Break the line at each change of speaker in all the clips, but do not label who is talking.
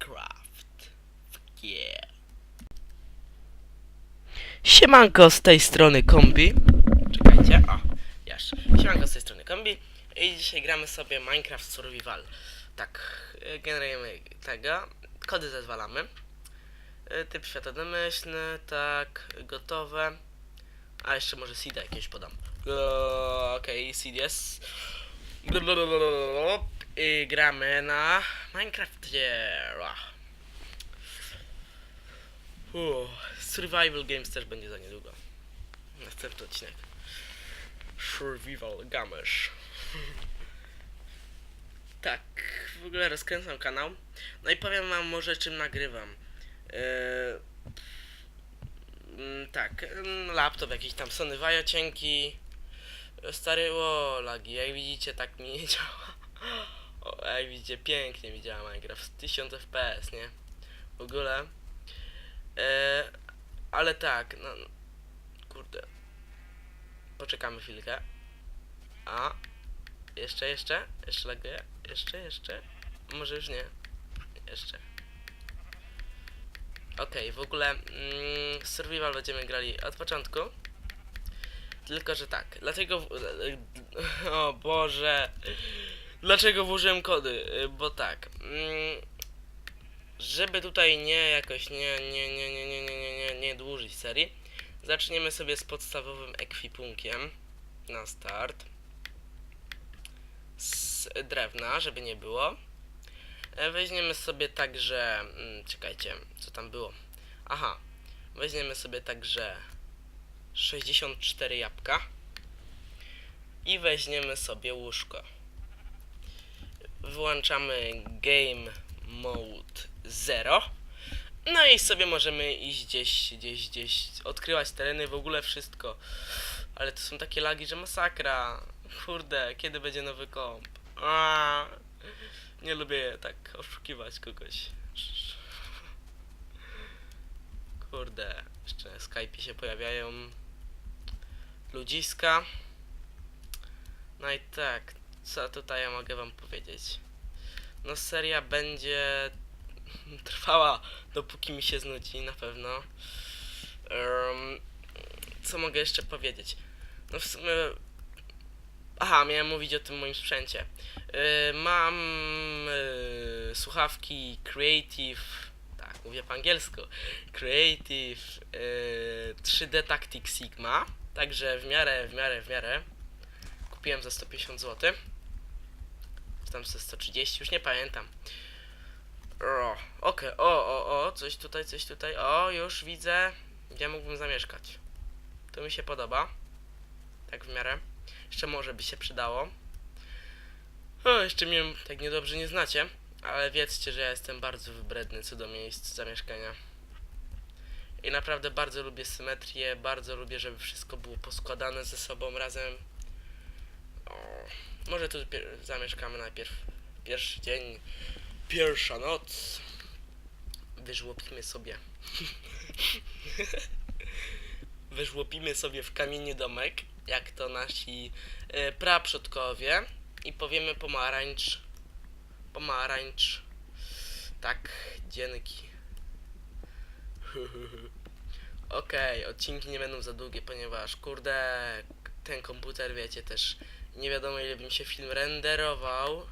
Minecraft. Yeah. Siemanko z tej strony Kombi. Czekajcie, o, jeszcze. Siemanko z tej strony Kombi. I dzisiaj gramy sobie Minecraft Survival. Tak, y, generujemy tego, kody zezwalamy. Y, Typ świata domyślny, tak, gotowe. A jeszcze może seeda jakieś podam. Eee, Okej, seed jest. I gramy na Minecraftie. Uff, Survival Games też będzie za niedługo. Następny odcinek. Survival Games. tak, w ogóle rozkręcam kanał. No i powiem wam może czym nagrywam. Eee, mm, tak, mm, laptop jakiś tam Sony Vaio cienki. Stary o, lagi, jak widzicie tak mi nie działa. Jak widzicie pięknie mi działa Minecraft, 1000 fps, nie? W ogóle. E, ale tak, no. Kurde. Poczekamy chwilkę. A. Jeszcze, jeszcze. Jeszcze laguje. Jeszcze, jeszcze. Może już nie. Jeszcze. Okej, w ogóle mm, survival będziemy grali od początku. Tylko, że tak. Dlatego. w- O Boże. Dlaczego włożyłem kody? Y, Bo tak. Mm, żeby tutaj nie jakoś nie, nie, nie, nie, nie, nie, nie, nie, nie dłużyć serii, zaczniemy sobie z podstawowym ekwipunkiem na start. Z drewna, żeby nie było. E, Weźmiemy sobie także, mm, czekajcie, co tam było? Aha, weźmiemy sobie także 64 jabłka i weźmiemy sobie łóżko. Wyłączamy Game Mode 0. No i sobie możemy iść gdzieś, gdzieś, gdzieś, odkrywać tereny, w ogóle wszystko. Ale to są takie lagi, że masakra. Kurde, kiedy będzie nowy komp? A, nie lubię tak oszukiwać kogoś. Kurde, jeszcze Skype się pojawiają ludziska. No i tak, co tutaj ja mogę wam powiedzieć? No seria będzie trwała dopóki mi się znudzi, na pewno. Em, co mogę jeszcze powiedzieć? No w sumie... Aha, miałem mówić o tym moim sprzęcie. Y, mam y, słuchawki Creative, tak, mówię po angielsku. Creative y, 3D Tactic Sigma, także w miarę, w miarę, w miarę. Kupiłem za 150 zł. Czy tam za 130, już nie pamiętam. O, okej, o, o, o, coś tutaj, coś tutaj, o, już widzę, gdzie mógłbym zamieszkać. To mi się podoba. Tak w miarę. Jeszcze może by się przydało. O, jeszcze mnie tak niedobrze nie znacie, ale wiedzcie, że ja jestem bardzo wybredny co do miejsc zamieszkania. I naprawdę bardzo lubię symetrię, bardzo lubię, żeby wszystko było poskładane ze sobą razem. O, może tu zamieszkamy najpierw. Pierwszy dzień, pierwsza noc. Wyżłopimy sobie. Wyżłopimy sobie w kamieniu domek, jak to nasi e, praprzodkowie. I powiemy pomarańcz. Pomarańcz. Tak, dzięki. Okej, odcinki nie będą za długie, ponieważ kurde, ten komputer wiecie też nie wiadomo ile by mi się film renderował.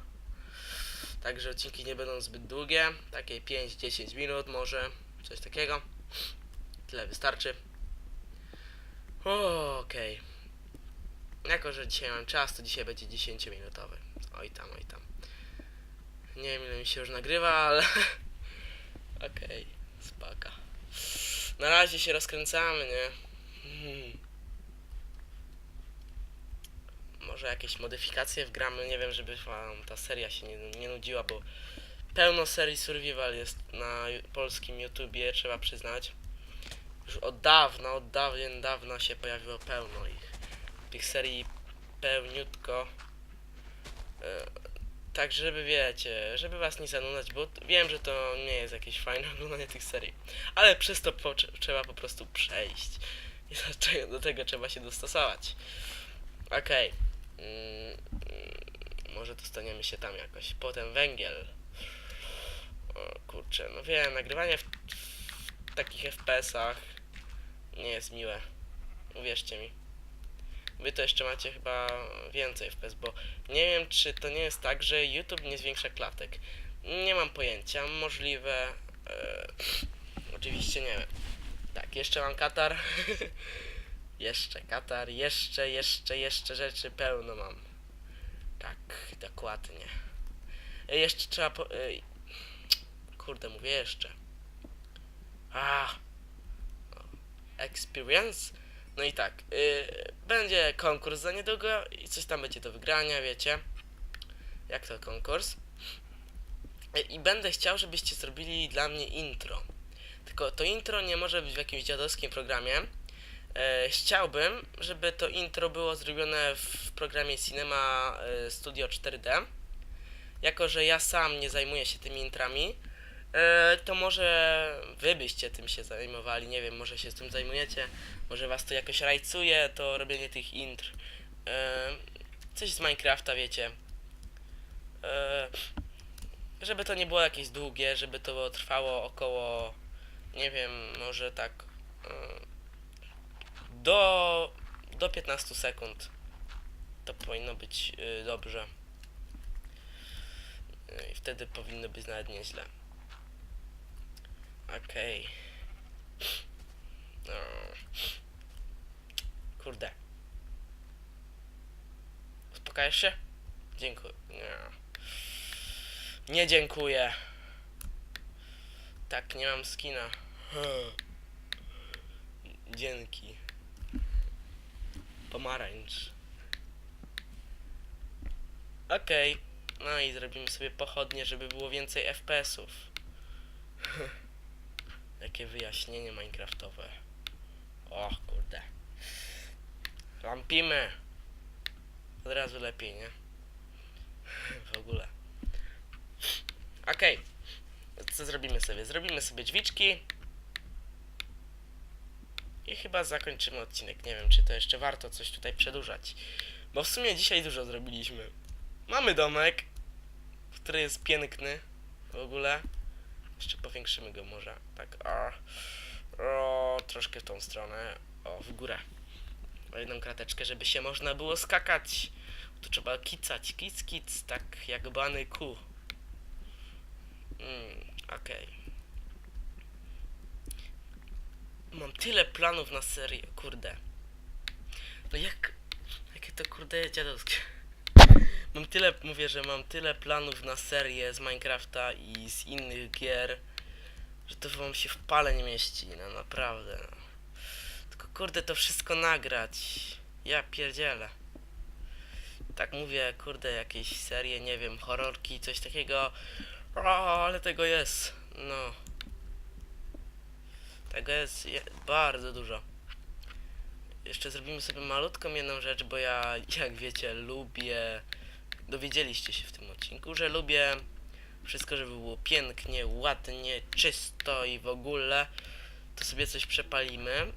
Także odcinki nie będą zbyt długie, takie 5-10 minut może, coś takiego. Tyle wystarczy. Okej. Jako, że dzisiaj mam czas, to dzisiaj będzie 10 minutowy. Oj tam, oj tam. Nie wiem ile mi się już nagrywa, ale... Okej, spaka. Na razie się rozkręcamy, nie? Hmm. Może jakieś modyfikacje wgramy, nie wiem, żeby wam ta seria się nie, nie nudziła, bo pełno serii Survival jest na polskim YouTubie, trzeba przyznać. Już od dawna, od dawien dawna się pojawiło pełno ich. Tych serii pełniutko. E, tak, żeby wiecie, żeby was nie zanudzać, bo wiem, że to nie jest jakieś fajne oglądanie tych serii. Ale przez to po, trzeba po prostu przejść. I do tego- trzeba się dostosować. Okej. Mm, może dostaniemy się tam jakoś. Potem węgiel. O kurczę, no wiem, nagrywanie w, w takich FPS-ach nie jest miłe. Uwierzcie mi. Wy to jeszcze macie chyba więcej FPS, bo nie wiem, czy to nie jest tak, że YouTube nie zwiększa klatek. Nie mam pojęcia, możliwe. E, oczywiście nie wiem. Tak, jeszcze mam katar. jeszcze katar, jeszcze, jeszcze, jeszcze rzeczy pełno mam. Tak, dokładnie. E, Jeszcze trzeba po... e, Kurde, mówię jeszcze. A. Experience? No i tak, y, będzie konkurs za niedługo i coś tam będzie do wygrania, wiecie. Jak to konkurs? I będę chciał, żebyście zrobili dla mnie intro. Tylko to intro nie może być w jakimś dziadowskim programie. E, chciałbym, żeby to intro było zrobione w programie Cinema e, Studio 4D. Jako, że ja sam nie zajmuję się tymi intrami, e, to może wy byście tym się zajmowali, nie wiem, może się z tym zajmujecie, może was to jakoś rajcuje, to robienie tych intr. Coś z Minecrafta, wiecie. Żeby to nie było jakieś długie, żeby to trwało około, nie wiem, może tak do, do 15 sekund. To powinno być e, dobrze. E, I wtedy powinno być nawet nieźle. Okej. No. Kurde. Uspokajasz się? Dziękuję. Nie. Nie dziękuję. Tak, nie mam skina. Dzięki. Pomarańcz. Okej. No i zrobimy sobie pochodnie, żeby było więcej FPS-ów. Jakie wyjaśnienie minecraftowe. O kurde. Lampimy. Od razu lepiej, nie? W ogóle. Okej. Co zrobimy sobie? Zrobimy sobie drzwiczki. I chyba zakończymy odcinek. Nie wiem, czy to jeszcze warto coś tutaj przedłużać. Bo w sumie dzisiaj dużo zrobiliśmy. Mamy domek, który jest piękny. W ogóle. Jeszcze powiększymy go może. Tak, o. O, troszkę w tą stronę. O, w górę. O jedną krateczkę, żeby się można było skakać. Tu trzeba kicać, kic, kic, tak jak bany ku. Mm, okej. Mam tyle planów na serię, kurde. No jak... Jakie to kurde dziadowskie. Mam tyle, mówię, że mam tyle planów na serię z Minecrafta i z innych gier, że to wam się w pale nie mieści, no naprawdę. No. Tylko kurde to wszystko nagrać. Ja pierdzielę. Tak mówię, kurde, jakieś serie, nie wiem, horrorki, coś takiego. O, ale tego jest. No. Tego jest je, bardzo dużo. Jeszcze zrobimy sobie malutką jedną rzecz, bo ja, jak wiecie, lubię. Dowiedzieliście się w tym odcinku, że lubię wszystko, żeby było pięknie, ładnie, czysto i w ogóle. To sobie coś przepalimy. Mm,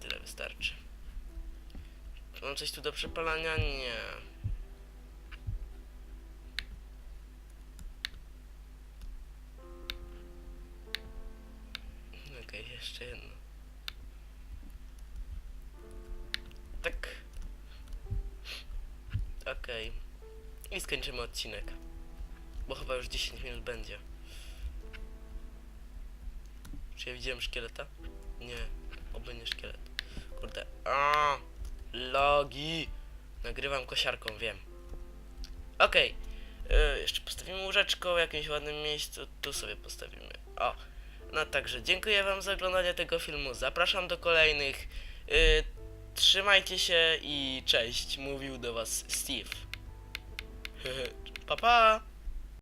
tyle wystarczy. Czy Mam coś tu do przepalania? Nie. Okej. I skończymy odcinek. Bo chyba już 10 minut będzie. Czy ja widziałem szkieleta? Nie, oby nie szkielet. Kurde. A, logi. Nagrywam kosiarką, wiem. Okej. Y, jeszcze postawimy łóżeczko w jakimś ładnym miejscu. Tu sobie postawimy. O. No także dziękuję wam za oglądanie tego filmu. Zapraszam do kolejnych. Y, trzymajcie się i cześć. Mówił do was Steve. pa pa!